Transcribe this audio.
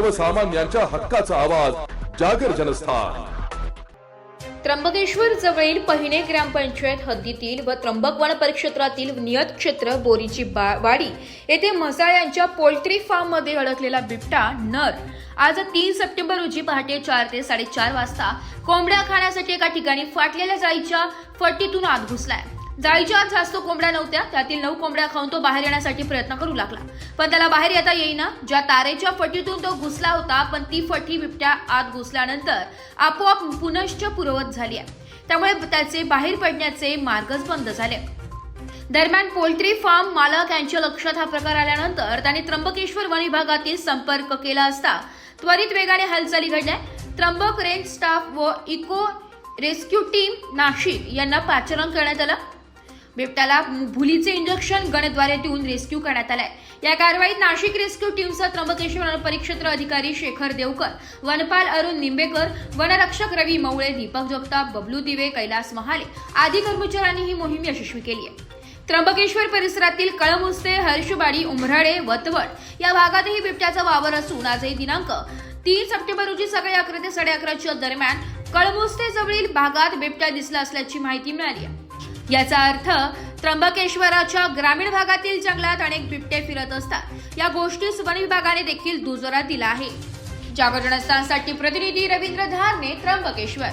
सर्वसामान्यांच्या हक्काचा आवाज जागर जनस्थान. त्र्यंबकेश्वर जवळील पहिने ग्रामपंचायत हद्दीतील व त्र्यंबक वन परिक्षेत्रातील नियत क्षेत्र बोरीची वाडी येथे म्हसा यांच्या पोल्ट्री फार्ममध्ये अडकलेला बिबटा नर. आज तीन सप्टेंबर रोजी पहाटे चार ते साडेचार वाजता कोंबड्या खाण्यासाठी एका ठिकाणी फाटलेल्या जाळीच्या फटीतून आत घुसलाय. जाळीच्या आत जास्त कोंबड्या नव्हत्या. त्यातील नऊ कोंबड्या खाऊन तो बाहेर येण्यासाठी प्रयत्न करू लागला. पण त्याला बाहेर येता येईना. ज्या तारेच्या फटीतून तो घुसला होता पण ती फटी बिबट्या आत घुसल्यानंतर आपोआप पुनश्च पुरवत झाली आहे. त्यामुळे त्याचे बाहेर पडण्याचे मार्गच बंद झाले. दरम्यान पोल्ट्री फार्म मालक यांच्या लक्षात हा प्रकार आल्यानंतर त्यांनी त्र्यंबकेश्वर वन विभागातील संपर्क केला असता त्वरित वेगाने हालचाली घडल्या. त्र्यंबक रेंज स्टाफ व इको रेस्क्यू टीम नाशिक यांना पाचारण करण्यात आलं. बिबट्याला भुलीचे इंजेक्शन गणद्वारे देऊन रेस्क्यू करण्यात आलाय. या कारवाईत नाशिक रेस्क्यू टीमचा त्र्यंबकेश्वर परिक्षेत्र अधिकारी शेखर देवकर वनपाल अरुण निंबेकर वनरक्षक रवी मवळे दीपक जगताप बबलू दिवे कैलास महाले आदी कर्मचाऱ्यांनी ही मोहीम यशस्वी केली आहे. त्र्यंबकेश्वर परिसरातील कळमुस्ते हर्षबाडी उमराडे वतवड या भागातही बिबट्याचा वावर असून आजही दिनांक तीन सप्टेंबर रोजी सकाळी अकरा ते साडे अकराच्या दरम्यान कळमुस्ते जवळील भागात बिबट्या दिसला असल्याची माहिती मिळाली आहे. याचा अर्थ त्र्यंबकेश्वराच्या ग्रामीण भागातील जंगलात अनेक बिबटे फिरत असतात. या गोष्टीस वन विभागाने देखील दुजोरा दिला आहे. जागरणस्थानसाठी प्रतिनिधी रवींद्र धारने त्र्यंबकेश्वर.